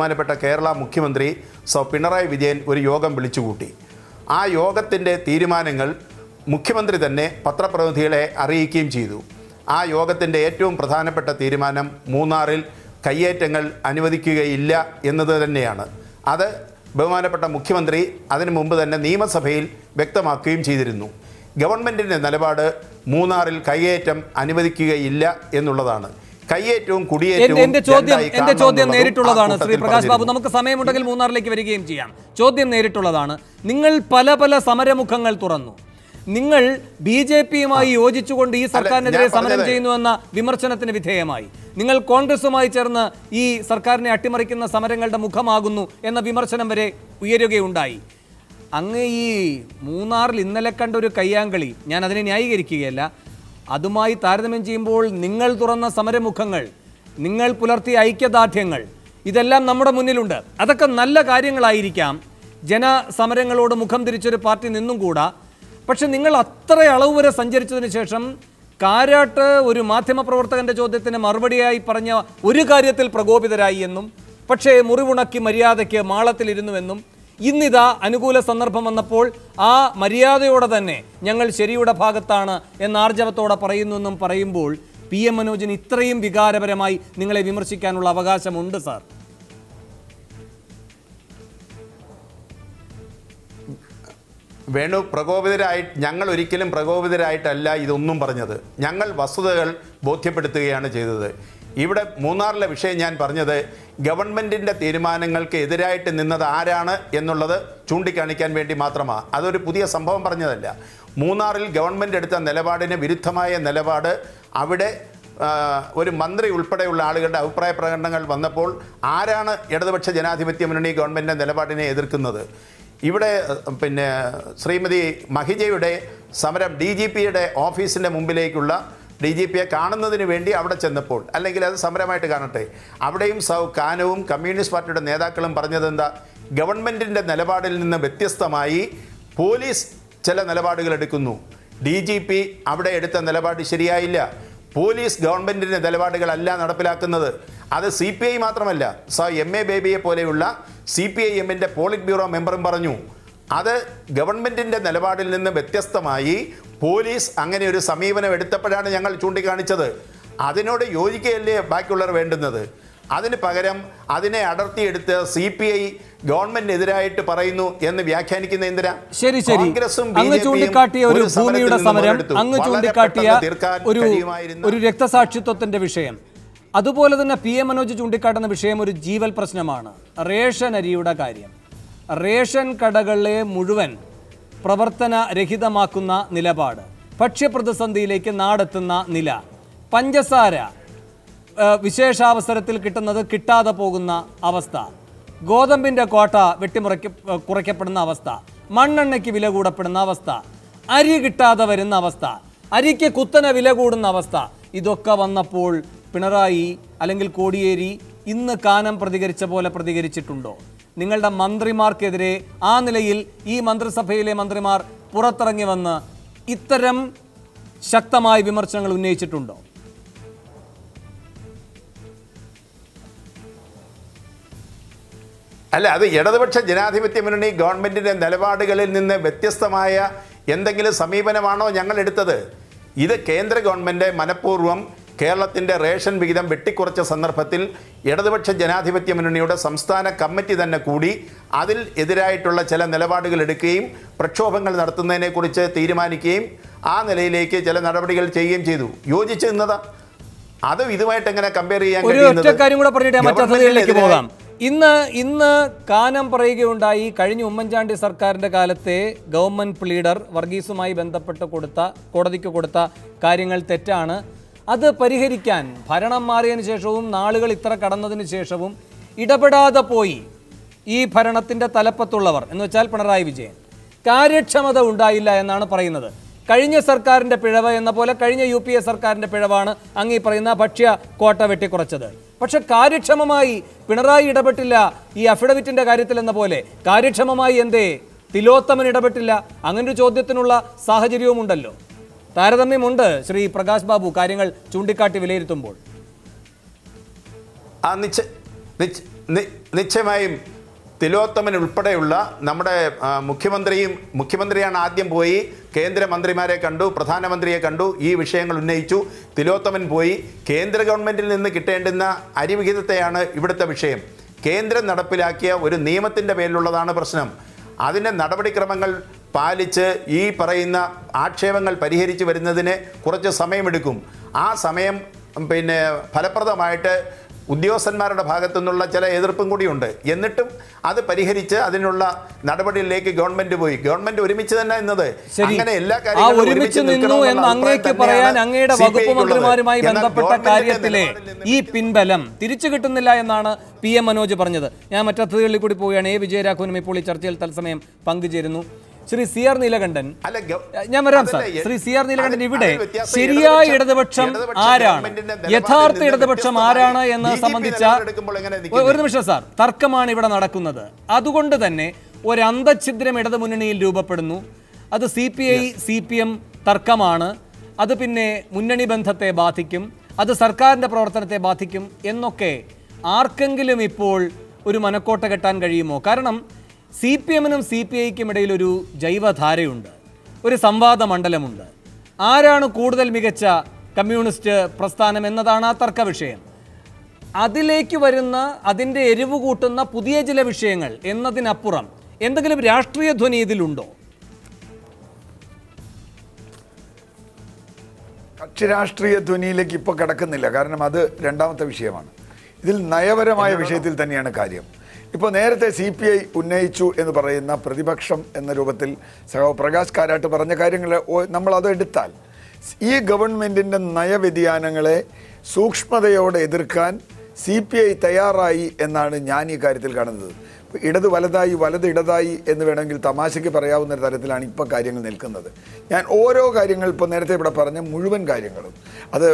ബഹുമാനപ്പെട്ട കേരള മുഖ്യമന്ത്രി സോ പിണറായി വിജയൻ ഒരു യോഗം വിളിച്ചുകൂട്ടി. ആ യോഗത്തിന്റെ തീരുമാനങ്ങൾ മുഖ്യമന്ത്രി തന്നെ പത്രപ്രതിനിധികളെ അറിയിക്കുകയും ചെയ്തു. ആ യോഗത്തിന്റെ ഏറ്റവും പ്രധാനപ്പെട്ട തീരുമാനം മൂന്നാറിൽ കയ്യേറ്റങ്ങൾ അനുവദിക്കുകയില്ല എന്നത് തന്നെയാണ്. അത് ബഹുമാനപ്പെട്ട മുഖ്യമന്ത്രി അതിനു മുമ്പ് തന്നെ നിയമസഭയിൽ വ്യക്തമാക്കുകയും ചെയ്തിരുന്നു. ഗവൺമെന്റിന്റെ നിലപാട് മൂന്നാറിൽ കയ്യേറ്റം അനുവദിക്കുകയില്ല എന്നുള്ളതാണ്. കയ്യേറ്റവും കുടിയേറ്റവും എന്റെ ചോദ്യം എന്റെ ചോദ്യം നേരിട്ടുള്ളതാണ് ശ്രീ പ്രകാശ് ബാബു. നമുക്ക് സമയമുണ്ടെങ്കിൽ മൂന്നാറിലേക്ക് വരികയും ചെയ്യാം. ചോദ്യം നേരിട്ടുള്ളതാണ്. നിങ്ങൾ പല പല സമരമുഖങ്ങൾ തുറന്നു. നിങ്ങൾ ബി ജെ പിയുമായി യോജിച്ചുകൊണ്ട് ഈ സർക്കാരിനെതിരെ സമരം ചെയ്യുന്നുവെന്ന വിമർശനത്തിന് വിധേയമായി. നിങ്ങൾ കോൺഗ്രസുമായി ചേർന്ന് ഈ സർക്കാരിനെ അട്ടിമറിക്കുന്ന സമരങ്ങളുടെ മുഖമാകുന്നു എന്ന വിമർശനം വരെ ഉയരുകയുണ്ടായി. അങ്ങ് ഈ മൂന്നാറിൽ ഇന്നലെ കണ്ട ഒരു കയ്യാങ്കളി ഞാൻ അതിനെ ന്യായീകരിക്കുകയല്ല അതുമായി താരതമ്യം ചെയ്യുമ്പോൾ നിങ്ങൾ തുറന്ന സമരമുഖങ്ങൾ നിങ്ങൾ പുലർത്തിയ ഐക്യദാർഢ്യങ്ങൾ ഇതെല്ലാം നമ്മുടെ മുന്നിലുണ്ട്. അതൊക്കെ നല്ല കാര്യങ്ങളായിരിക്കാം. ജനസമരങ്ങളോട് മുഖം തിരിച്ചൊരു പാർട്ടി നിന്നും കൂടാ. പക്ഷെ നിങ്ങൾ അത്ര അളവ് വരെ സഞ്ചരിച്ചതിന് ശേഷം കാരാട്ട് ഒരു മാധ്യമപ്രവർത്തകന്റെ ചോദ്യത്തിന് മറുപടിയായി പറഞ്ഞ ഒരു കാര്യത്തിൽ പ്രകോപിതരായി എന്നും പക്ഷേ മുറിവുണക്കി മര്യാദയ്ക്ക് മാളത്തിലിരുന്നുവെന്നും ഇന്നിതാ അനുകൂല സന്ദർഭം വന്നപ്പോൾ ആ മര്യാദയോടെ തന്നെ ഞങ്ങൾ ശരിയുടെ ഭാഗത്താണ് എന്ന ആർജവത്തോടെ പറയുന്നുവെന്നും പറയുമ്പോൾ പി എം മനോജിന് ഇത്രയും വികാരപരമായി നിങ്ങളെ വിമർശിക്കാനുള്ള അവകാശമുണ്ട് സാർ. വേണു പ്രകോപിതരായി ഞങ്ങൾ ഒരിക്കലും പ്രകോപിതരായിട്ടല്ല ഇതൊന്നും പറഞ്ഞത്. ഞങ്ങൾ വസ്തുതകൾ ബോധ്യപ്പെടുത്തുകയാണ് ചെയ്തത്. ഇവിടെ മൂന്നാറിലെ വിഷയം ഞാൻ പറഞ്ഞത് ഗവൺമെന്റിന്റെ തീരുമാനങ്ങൾക്ക് എതിരായിട്ട് നിന്നത് ആരാണ് എന്നുള്ളത് ചൂണ്ടിക്കാണിക്കാൻ വേണ്ടി മാത്രമാണ് അതൊരു പുതിയ സംഭവം പറഞ്ഞതല്ല. മൂന്നാറിൽ ഗവൺമെന്റ് എടുത്ത നിലപാടിന് വിരുദ്ധമായ നിലപാട് അവിടെ ഒരു മന്ത്രി ഉൾപ്പെടെയുള്ള ആളുകളുടെ അഭിപ്രായ പ്രകടനങ്ങൾ വന്നപ്പോൾ ആരാണ് ഇടതുപക്ഷ ജനാധിപത്യ മുന്നണി ഗവൺമെന്റിന്റെ നിലപാടിനെ എതിർക്കുന്നത്? ഇവിടെ പിന്നെ ശ്രീമതി മഹിജയുടെ സമരം ഡി ജി പിയുടെ ഓഫീസിന്റെ മുമ്പിലേക്കുള്ള ഡി ജി പിയെ കാണുന്നതിന് വേണ്ടി അവിടെ ചെന്നപ്പോൾ അല്ലെങ്കിൽ അത് സമരമായിട്ട് കാണട്ടെ അവിടെയും സൗ കാനവും കമ്മ്യൂണിസ്റ്റ് പാർട്ടിയുടെ നേതാക്കളും പറഞ്ഞത് എന്താ? ഗവൺമെന്റിന്റെ നിലപാടിൽ നിന്ന് വ്യത്യസ്തമായി പോലീസ് ചില നിലപാടുകൾ എടുക്കുന്നു. ഡി ജി പി അവിടെ എടുത്ത നിലപാട് ശരിയായില്ല. പോലീസ് ഗവൺമെന്റിന്റെ നിലപാടുകളല്ല നടപ്പിലാക്കുന്നത്. അത് സി പി ഐ മാത്രമല്ല സ എം എ ബേബിയെ പോലെയുള്ള സി പി ഐ എമ്മിന്റെ പോളിറ്റ് ബ്യൂറോ മെമ്പറും പറഞ്ഞു. അത് ഗവൺമെന്റിന്റെ നിലപാടിൽ നിന്ന് വ്യത്യസ്തമായി പോലീസ് അങ്ങനെ ഒരു സമീപനം എടുത്തപ്പോഴാണ് ഞങ്ങൾ ചൂണ്ടിക്കാണിച്ചത്. അതിനോട് യോജിക്കുകയല്ലേ ബാക്കിയുള്ളവർ വേണ്ടുന്നത്? അതിന് പകരം അതിനെ അടർത്തിയെടുത്ത് സി പി ഐ ഗവൺമെന്റിനെതിരായിട്ട് പറയുന്നു എന്ന് വ്യാഖ്യാനിക്കുന്ന എന്തിനാ? ശരി ശരി. അങ്ങ് ചൂണ്ടിക്കാട്ടിയ ഒരു ഭൂമിയുടെ സമരം അങ്ങ് ചൂണ്ടിക്കാട്ടിയ ഒരു ഒരു രക്തസാക്ഷിത്വത്തിന്റെ വിഷയം. അതുപോലെ തന്നെ പി എം മനോജ് ചൂണ്ടിക്കാട്ടുന്ന വിഷയം ഒരു ജീവൽ പ്രശ്നമാണ്. റേഷൻ അരിയുടെ കാര്യം. റേഷൻ കടകളെ മുഴുവൻ പ്രവർത്തനരഹിതമാക്കുന്ന നിലപാട്. ഭക്ഷ്യപ്രതിസന്ധിയിലേക്ക് നാടെത്തുന്ന നില. പഞ്ചസാര വിശേഷാവസരത്തിൽ കിട്ടുന്നത് കിട്ടാതെ പോകുന്ന അവസ്ഥ. ഗോതമ്പിന്റെ കോട്ട വെട്ടിമുറയ്ക്ക കുറയ്ക്കപ്പെടുന്ന അവസ്ഥ. മണ്ണെണ്ണയ്ക്ക് വില കൂടപ്പെടുന്ന അവസ്ഥ. അരി കിട്ടാതെ വരുന്ന അവസ്ഥ. അരിക്ക് കുത്തനെ വില കൂടുന്ന അവസ്ഥ. ഇതൊക്കെ വന്നപ്പോൾ പിണറായി അല്ലെങ്കിൽ കോടിയേരി ഇന്ന് കാനം പ്രതികരിച്ച പോലെ പ്രതികരിച്ചിട്ടുണ്ടോ? നിങ്ങളുടെ മന്ത്രിമാർക്കെതിരെ ആ നിലയിൽ ഈ മന്ത്രിസഭയിലെ മന്ത്രിമാർ പുറത്തിറങ്ങി വന്ന് ഇത്തരം ശക്തമായ വിമർശനങ്ങൾ ഉന്നയിച്ചിട്ടുണ്ടോ? അല്ല അത് ഇടതുപക്ഷ ജനാധിപത്യ മുന്നണി ഗവൺമെന്റിന്റെ നിലപാടുകളിൽ നിന്ന് വ്യത്യസ്തമായ എന്തെങ്കിലും സമീപനമാണോ ഞങ്ങൾ എടുത്തത്? ഇത് കേന്ദ്ര ഗവൺമെന്റ് മനഃപൂർവം കേരളത്തിന്റെ റേഷൻ വിഹിതം വെട്ടിക്കുറച്ച സന്ദർഭത്തിൽ ഇടതുപക്ഷ ജനാധിപത്യ മുന്നണിയുടെ സംസ്ഥാന കമ്മിറ്റി തന്നെ കൂടി അതിൽ എതിരായിട്ടുള്ള ചില നിലപാടുകൾ എടുക്കുകയും പ്രക്ഷോഭങ്ങൾ നടത്തുന്നതിനെക്കുറിച്ച് തീരുമാനിക്കുകയും ആ നിലയിലേക്ക് ചില നടപടികൾ ചെയ്യുകയും ചെയ്തു. യോജിച്ച് നിന്നതാ. അത് ഇതുമായിട്ട് എങ്ങനെ കമ്പയർ ചെയ്യാൻ കഴിയുന്നത്? ഇന്ന് ഇന്ന് കാനം പറയുകയുണ്ടായി കഴിഞ്ഞ ഉമ്മൻചാണ്ടി സർക്കാരിന്റെ കാലത്തെ ഗവൺമെന്റ് ലീഡർ വർഗീസുമായി ബന്ധപ്പെട്ട് കൊടുത്ത കോടതിക്ക് കൊടുത്ത കാര്യങ്ങൾ തെറ്റാണ്. അത് പരിഹരിക്കാൻ ഭരണം മാറിയതിനു ശേഷവും നാളുകൾ ഇത്ര കടന്നതിന് ശേഷവും ഇടപെടാതെ പോയി ഈ ഭരണത്തിന്റെ തലപ്പത്തുള്ളവർ. എന്ന് വെച്ചാൽ പിണറായി വിജയൻ. കാര്യക്ഷമത ഉണ്ടായില്ല എന്നാണ് പറയുന്നത്. കഴിഞ്ഞ സർക്കാരിന്റെ പിഴവ് എന്ന പോലെ കഴിഞ്ഞ യു പി എ സർക്കാരിന്റെ പിഴവാണ് അങ്ങ് ഈ പറയുന്ന ഭക്ഷ്യ കോട്ട വെട്ടിക്കുറച്ചത്. പക്ഷെ കാര്യക്ഷമമായി പിണറായി ഇടപെട്ടില്ല ഈ അഫിഡവിറ്റിന്റെ കാര്യത്തിൽ എന്ന പോലെ. കാര്യക്ഷമമായി എന്തേ? തിലോത്തമൻ ഇടപെട്ടില്ല. അങ്ങനൊരു ചോദ്യത്തിനുള്ള സാഹചര്യവുമുണ്ടല്ലോ. താരതമ്യമുണ്ട് ശ്രീ പ്രകാശ് ബാബു കാര്യങ്ങൾ ചൂണ്ടിക്കാട്ടി വിലയിരുത്തുമ്പോൾ. ആ നിശ്ച നിശ്ച- നിശ്ചയമായും തിലോത്തമൻ ഉൾപ്പെടെയുള്ള നമ്മുടെ മുഖ്യമന്ത്രിയും മുഖ്യമന്ത്രിയാണ് ആദ്യം പോയി കേന്ദ്രമന്ത്രിമാരെ കണ്ടു പ്രധാനമന്ത്രിയെ കണ്ടു ഈ വിഷയങ്ങൾ ഉന്നയിച്ചു. തിലോത്തമൻ പോയി കേന്ദ്ര ഗവൺമെന്റിൽ നിന്ന് കിട്ടേണ്ടുന്ന അരിവിഹിതത്തെയാണ് ഇവിടുത്തെ വിഷയം. കേന്ദ്രം നടപ്പിലാക്കിയ ഒരു നിയമത്തിന്റെ പേരിലുള്ളതാണ് പ്രശ്നം. അതിന്റെ നടപടിക്രമങ്ങൾ പാലിച്ച് ഈ പറയുന്ന ആക്ഷേപങ്ങൾ പരിഹരിച്ച് വരുന്നതിന് കുറച്ച് സമയമെടുക്കും. ആ സമയം പിന്നെ ഫലപ്രദമായിട്ട് ഉദ്യോഗസ്ഥന്മാരുടെ ഭാഗത്തു നിന്നുള്ള ചില എതിർപ്പും കൂടിയുണ്ട്. എന്നിട്ടും അത് പരിഹരിച്ച് അതിനുള്ള നടപടിയിലേക്ക് ഗവൺമെന്റ് പോയി. ഗവൺമെന്റ് ഒരുമിച്ച് തന്നെ എന്നത് അങ്ങനെ എല്ലാ കാര്യങ്ങളും ഒരുമിച്ച് നിന്നു എന്ന് അങ്ങേക്ക് പറയാൻ അങ്ങയുടെ വകുപ്പ് മന്ത്രിമാരുമായി ബന്ധപ്പെട്ട കാര്യത്തിലെ ഈ പിൻബലം തിരിച്ചു കിട്ടുന്നില്ല എന്നാണ് പി എം മനോജ് പറഞ്ഞത്. ഞാൻ മറ്റതിഥികളിൽ കൂടി പോവുകയാണ്. എ. വിജയരാഘവനും ഇപ്പോൾ ഈ ചർച്ചയിൽ തത്സമയം പങ്കുചേരുന്നു. Shri C R Neelakantan. ഞാൻ വരാം sir. Shri C R Neelakantan ഇവിടെ ശരിയായ ഇടതുപക്ഷം- ആരാണ്? യഥാർത്ഥ ഇടതുപക്ഷം ആരാണ് എന്ന് സംബന്ധിച്ച ഒരു- ഒരു നിമിഷം സാർ. തർക്കമാണ് ഇവിടെ നടക്കുന്നത്. അതുകൊണ്ട് തന്നെ ഒരു അന്തഛിദ്രം ഇടതു മുന്നണിയിൽ രൂപപ്പെടുന്നു. അത് C P I C P M തർക്കമാണ്. അത് പിന്നെ മുന്നണി ബന്ധത്തെ ബാധിക്കും. അത് സർക്കാരിന്റെ പ്രവർത്തനത്തെ ബാധിക്കും എന്നൊക്കെ ആർക്കെങ്കിലും ഇപ്പോൾ ഒരു മനക്കോട്ട കെട്ടാൻ കഴിയുമോ? കാരണം സി പി എമ്മിനും സി പി ഐക്കും ഇടയിൽ ഒരു ജൈവധാരയുണ്ട്. ഒരു സംവാദ മണ്ഡലമുണ്ട് ആരാണ് കൂടുതൽ മികച്ച കമ്മ്യൂണിസ്റ്റ് പ്രസ്ഥാനം എന്നതാണ് ആ തർക്ക വിഷയം അതിലേക്ക് വരുന്ന അതിന്റെ എരിവ് കൂട്ടുന്ന പുതിയ ചില വിഷയങ്ങൾ എന്നതിനപ്പുറം എന്തെങ്കിലും രാഷ്ട്രീയ ധ്വനി ഇതിലുണ്ടോ? കക്ഷി രാഷ്ട്രീയ ധ്വനിയിലേക്ക് ഇപ്പോൾ കിടക്കുന്നില്ല. കാരണം അത് രണ്ടാമത്തെ വിഷയമാണ്. ഇതിൽ നയപരമായ വിഷയത്തിൽ തന്നെയാണ് കാര്യം. ഇപ്പോൾ നേരത്തെ സി പി ഐ ഉന്നയിച്ചു എന്ന് പറയുന്ന പ്രതിപക്ഷം എന്ന രൂപത്തിൽ സഹോ പ്രകാശ് കാരാട്ട് പറഞ്ഞ കാര്യങ്ങൾ നമ്മളത് എടുത്താൽ ഈ ഗവൺമെന്റിന്റെ നയവ്യതിയാനങ്ങളെ സൂക്ഷ്മതയോടെ എതിർക്കാൻ സി പി ഐ തയ്യാറായി എന്നാണ് ഞാൻ ഈ കാര്യത്തിൽ കാണുന്നത്. ഇടത് വലതായി വലത് ഇടതായി എന്ന് വേണമെങ്കിൽ തമാശയ്ക്ക് പറയാവുന്ന തരത്തിലാണ് ഇപ്പോൾ കാര്യങ്ങൾ നിൽക്കുന്നത്. ഞാൻ ഓരോ കാര്യങ്ങൾ ഇപ്പോൾ നേരത്തെ ഇവിടെ പറഞ്ഞ മുഴുവൻ കാര്യങ്ങളും അത്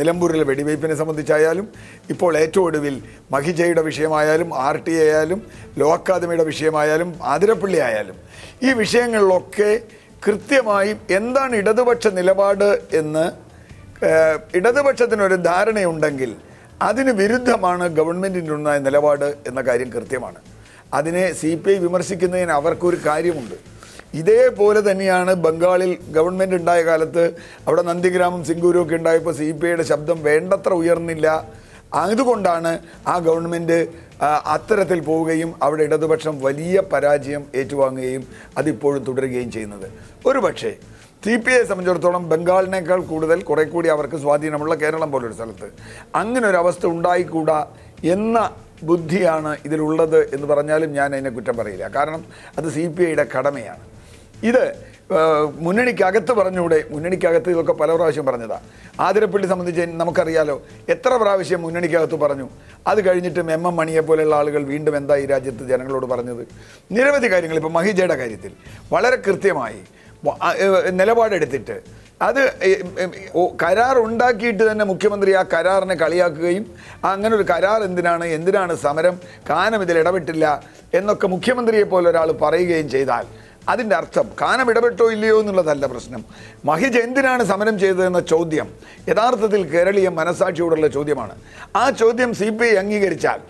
നിലമ്പൂരിലെ വെടിവയ്പ്പിനെ സംബന്ധിച്ചായാലും ഇപ്പോൾ ഏറ്റവും ഒടുവിൽ മഹിജയുടെ വിഷയമായാലും ആർ ടി ആയാലും ലോ അക്കാദമിയുടെ വിഷയമായാലും ആതിരപ്പള്ളി ആയാലും ഈ വിഷയങ്ങളിലൊക്കെ കൃത്യമായും എന്താണ് ഇടതുപക്ഷ നിലപാട് എന്ന് ഇടതുപക്ഷത്തിനൊരു ധാരണയുണ്ടെങ്കിൽ അതിന് വിരുദ്ധമാണ് ഗവൺമെന്റിന്റെ ഉണ്ടായ നിലപാട് എന്ന കാര്യം കൃത്യമാണ്. അതിനെ സി പി ഐ വിമർശിക്കുന്നതിന് അവർക്കൊരു കാര്യമുണ്ട്. ഇതേപോലെ തന്നെയാണ് ബംഗാളിൽ ഗവൺമെന്റ് ഉണ്ടായ കാലത്ത് അവിടെ നന്ദിഗ്രാമം സിംഗൂരും ഒക്കെ ഉണ്ടായപ്പോൾ സി പി ഐയുടെ ശബ്ദം വേണ്ടത്ര ഉയർന്നില്ല. അതുകൊണ്ടാണ് ആ ഗവൺമെന്റ് അത്തരത്തിൽ പോവുകയും അവിടെ ഇടതുപക്ഷം വലിയ പരാജയം ഏറ്റുവാങ്ങുകയും അതിപ്പോഴും തുടരുകയും ചെയ്യുന്നത്. ഒരു പക്ഷേ സി പി ഐ സംബന്ധിച്ചിടത്തോളം ബംഗാളിനേക്കാൾ കൂടുതൽ കുറെ കൂടി അവർക്ക് സ്വാധീനമുള്ള കേരളം പോലൊരു സ്ഥലത്ത്. അങ്ങനെ ഒരു അവസ്ഥ ഉണ്ടായിക്കൂടാ എന്ന ബുദ്ധിയാണ് ഇതിലുള്ളത് എന്ന് പറഞ്ഞാലും ഞാൻ അതിനെ കുറ്റം പറയില്ല. കാരണം അത് സി പി ഐയുടെ കടമയാണ്. ഇത് മുന്നണിക്കകത്ത് പറഞ്ഞൂടെ മുന്നണിക്കകത്ത് ഇതൊക്കെ പല പ്രാവശ്യം പറഞ്ഞതാണ് ആതിരപ്പള്ളി സംബന്ധിച്ച് നമുക്കറിയാലോ എത്ര പ്രാവശ്യം മുന്നണിക്കകത്ത് പറഞ്ഞു. അത് കഴിഞ്ഞിട്ടും എം എം മണിയെ പോലെയുള്ള ആളുകൾ വീണ്ടും എന്താ ഈ രാജ്യത്ത് ജനങ്ങളോട് പറഞ്ഞത്? നിരവധി കാര്യങ്ങൾ ഇപ്പോൾ മഹിജയുടെ കാര്യത്തിൽ വളരെ കൃത്യമായി നിലപാടെടുത്തിട്ട് അത് കരാർ ഉണ്ടാക്കിയിട്ട് തന്നെ മുഖ്യമന്ത്രി ആ കരാറിനെ കളിയാക്കുകയും അങ്ങനെ ഒരു കരാർ എന്തിനാണ് എന്തിനാണ് സമരം കാനം ഇതിൽ ഇടപെട്ടില്ല എന്നൊക്കെ മുഖ്യമന്ത്രിയെ പോലെ ഒരാൾ പറയുകയും ചെയ്താൽ അതിന്റെ അർത്ഥം കാനം ഇടപെട്ടോ ഇല്ലയോ എന്നുള്ളതല്ല പ്രശ്നം. മഹിജ എന്തിനാണ് സമരം ചെയ്തതെന്ന ചോദ്യം യഥാർത്ഥത്തിൽ കേരളീയ മനസാക്ഷിയോടുള്ള ചോദ്യമാണ്. ആ ചോദ്യം സി പി ഐ അംഗീകരിച്ചാൽ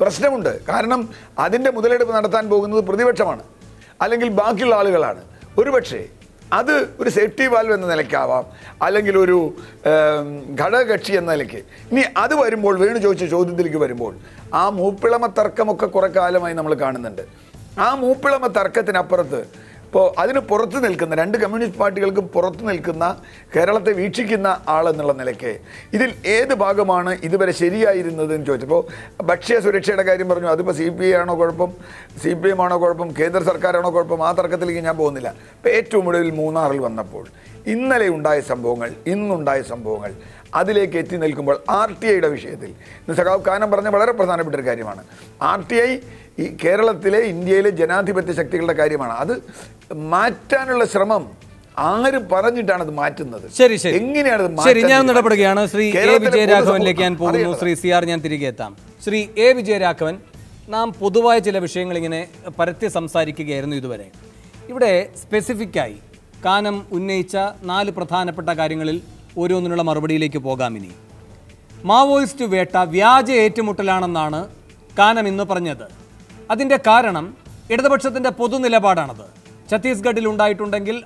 പ്രശ്നമുണ്ട്. കാരണം അതിന്റെ മുതലെടുപ്പ് നടത്താൻ പോകുന്നത് പ്രതിപക്ഷമാണ്. അല്ലെങ്കിൽ ബാക്കിയുള്ള ആളുകളാണ്. ഒരുപക്ഷേ അത് ഒരു സേഫ്റ്റി വാൽവ് എന്ന നിലയ്ക്കാവാം. അല്ലെങ്കിൽ ഒരു ഘടകകക്ഷി എന്ന നിലയ്ക്ക്. ഇനി അത് വരുമ്പോൾ വേണു ചോദിച്ച ചോദ്യത്തിലേക്ക് വരുമ്പോൾ ആ മൂപ്പിളമ തർക്കമൊക്കെ കുറേ കാലമായി നമ്മൾ കാണുന്നുണ്ട്. ആ മൂപ്പിളമ തർക്കത്തിനപ്പുറത്ത് ഇപ്പോൾ അതിന് പുറത്ത് നിൽക്കുന്ന രണ്ട് കമ്മ്യൂണിസ്റ്റ് പാർട്ടികൾക്കും പുറത്ത് നിൽക്കുന്ന കേരളത്തെ വീക്ഷിക്കുന്ന ആളെന്നുള്ള നിലയ്ക്ക് ഇതിൽ ഏത് ഭാഗമാണ് ഇതുവരെ ശരിയായിരുന്നതെന്ന് ചോദിച്ചപ്പോൾ ഭക്ഷ്യ സുരക്ഷയുടെ കാര്യം പറഞ്ഞു. അതിപ്പോൾ സി പി ഐ ആണോ കുഴപ്പം? സി പി എം ആണോ കുഴപ്പം? കേന്ദ്ര സർക്കാരാണോ കുഴപ്പം? ആ തർക്കത്തിലേക്ക് ഞാൻ പോകുന്നില്ല. ഇപ്പോൾ ഏറ്റവും ഒടുവിൽ മൂന്നാറിൽ വന്നപ്പോൾ ഇന്നലെ ഉണ്ടായ സംഭവങ്ങൾ ഇന്നുണ്ടായ സംഭവങ്ങൾ. അതിലേക്ക് എത്തി നിൽക്കുമ്പോൾ ആർ ടി ഐയുടെ വിഷയത്തിൽ. ഇന്ന് സഖാവ് കാനം പറഞ്ഞ വളരെ പ്രധാനപ്പെട്ട ഒരു കാര്യമാണ്. ആർ ടി ഐ ഈ കേരളത്തിലെ ഇന്ത്യയിലെ ജനാധിപത്യ ശക്തികളുടെ കാര്യമാണ്. അത് മാറ്റാനുള്ള ശ്രമം ആര് പറഞ്ഞിട്ടാണ് അത് മാറ്റുന്നത്. ശരി ശരി. എങ്ങനെയാണ് ശരി ഞാൻ ഇടപെടുകയാണ്. ശ്രീ എ വിജയരാഘവനിലേക്ക് ഞാൻ പോകുന്നു. ശ്രീ സി ആർ ഞാൻ തിരികെ എത്താം. ശ്രീ എ വിജയരാഘവൻ നാം പൊതുവായ ചില വിഷയങ്ങൾ ഇങ്ങനെ പരത്തി സംസാരിക്കുകയായിരുന്നു ഇതുവരെ. ഇവിടെ സ്പെസിഫിക്കായി കാനം ഉന്നയിച്ച നാല് പ്രധാനപ്പെട്ട കാര്യങ്ങളിൽ ഓരോന്നിനുള്ള മറുപടിയിലേക്ക് പോകാം ഇനി. മാവോയിസ്റ്റ് വേട്ട വ്യാജ ഏറ്റുമുട്ടലാണെന്നാണ് കാനം ഇന്ന് പറഞ്ഞത്. അതിന്റെ കാരണം ഇടതുപക്ഷത്തിന്റെ പൊതുനിലപാടാണത്. ഛത്തീസ്ഗഡിൽ ഉണ്ടായിട്ടുണ്ടെങ്കിൽ